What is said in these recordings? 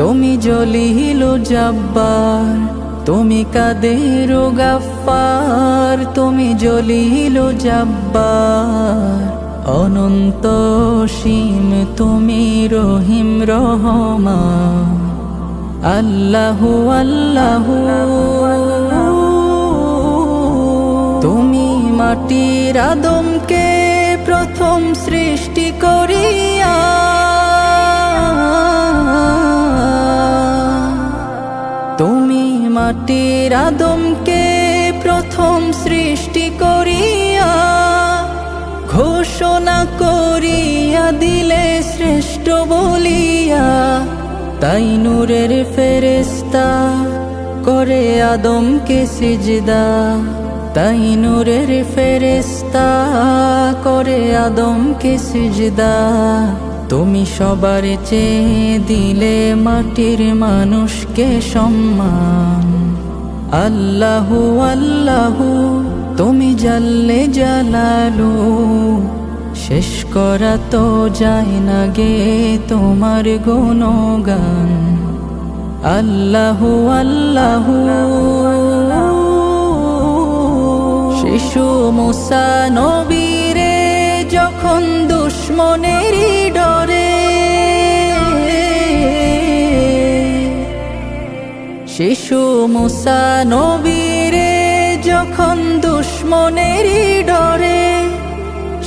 তুমি জলিল জব্বার, তুমি কাদের গাফার তুমি জলিল জব্বার। অনন্ত সীম তুমি রহিম রহমা আল্লাহু আল্লাহু। তুমি মাটির আদমকে প্রথম সৃষ্টি করিয়া মাটির আদমকে প্রথম সৃষ্টি করিয়া, ঘোষণা করিয়া দিলে শ্রেষ্ঠ বলিয়া, তাই নূরের ফেরেস্তা করে আদমকে সিজদা। তাই নূরের ফেরেস্তা করে আদমকে সিজদা। তুমি সবার চেয়ে দিলে মাটির মানুষকে সম্মান। আল্লাহু আল্লাহু, তুমি জাল্লে জালালু। শেষ করা তো যায় না গে তোমার গুণগান। আল্লাহু আল্লাহু। শিশু, মুসা, নবীরে যখন দুশ্মনেরই শিশু মুসা নবীরে যখন দুশ্মনেরই ডরে,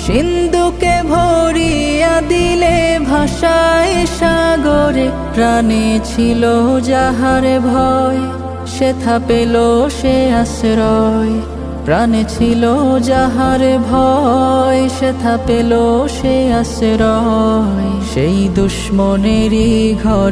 সিন্ধুকে ভরিয়া দিলে ভাষায় সাগরে প্রাণে ছিল যাহার ভয় সেথা পেল সে আশ্রয়, প্রাণে ছিল যাহার ভয় সেথা পেল সে আশ্রয়, সেই দুশ্মনেরই ঘর